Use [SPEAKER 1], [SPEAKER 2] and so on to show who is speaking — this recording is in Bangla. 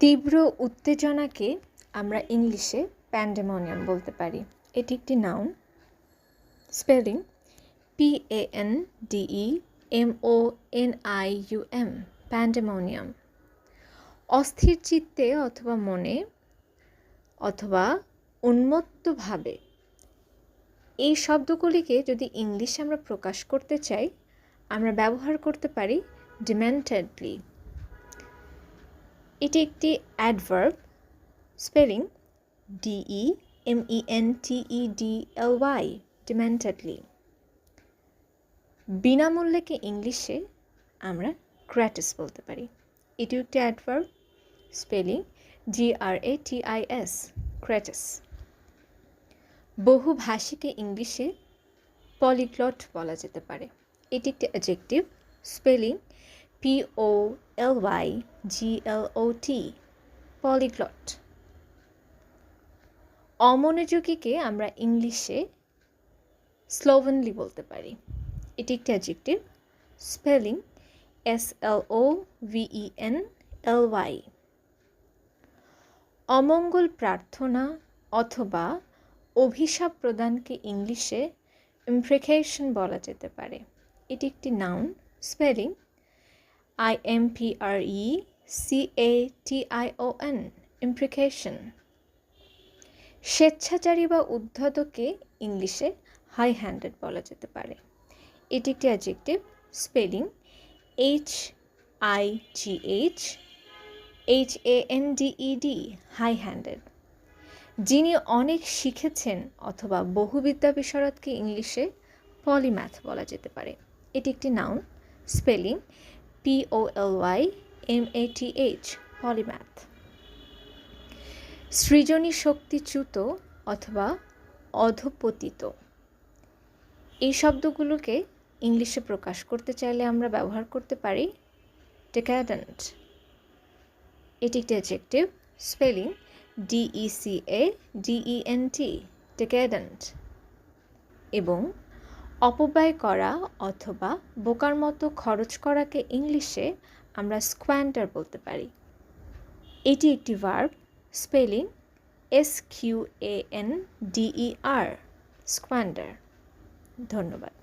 [SPEAKER 1] তীব্র উত্তেজনাকে আমরা ইংলিশে প্যান্ডেমোনিয়াম বলতে পারি। এটি একটি noun spelling P A N D E M O N I U M pandemonium অস্থির চিত্তে অথবা মনে অথবা উন্মত্তভাবে এই শব্দগুলিকে যদি ইংলিশে আমরা প্রকাশ করতে চাই, আমরা ব্যবহার করতে পারি ডিমেন্টেডলি এটি একটি adverb spelling D E M E N T E D L Y dementedly বিনামূল্যকে ইংলিশে আমরা গ্র্যাটিস বলতে পারি। এটিও একটি adverb spelling G R A T I S gratis বহুভাষীকে ইংলিশে পলিগ্লট বলা যেতে পারে। এটি একটি adjective spelling P O L Y G L O T polyglot অমনোযোগীকে আমরা ইংলিশে স্লোভেনলি বলতে পারি। এটি একটি adjective spelling S L O V E N L Y অমঙ্গল প্রার্থনা অথবা অভিশাপ প্রদানকে ইংলিশে ইমপ্রিকেশন বলা যেতে পারে। এটি একটি noun spelling I M P R E C A T I O N imprecation স্বেচ্ছাচারী বা উদ্ধতকে ইংলিশে হাই হ্যান্ডেড বলা যেতে পারে। এটি একটি adjective spelling H I G H H A N D E D high handed যিনি অনেক শিখেছেন অথবা বহুবিদ্যা বিশারদকে ইংলিশে পলিম্যাথ বলা যেতে পারে। এটি একটি noun spelling P O L Y M A T H polymath সৃজনী শক্তিচ্যুত অথবা অধপতিত। এই শব্দগুলোকে ইংলিশে প্রকাশ করতে চাইলে আমরা ব্যবহার করতে পারি ডেকাডেন্ট এটি একটি adjective spelling D E C A D E N T decadent এবং অপব্যয় করা অথবা বোকার মতো খরচ করাকে ইংলিশে আমরা স্কোয়ান্ডার বলতে পারি। এটি একটি verb spelling S Q A N D E R squander ধন্যবাদ।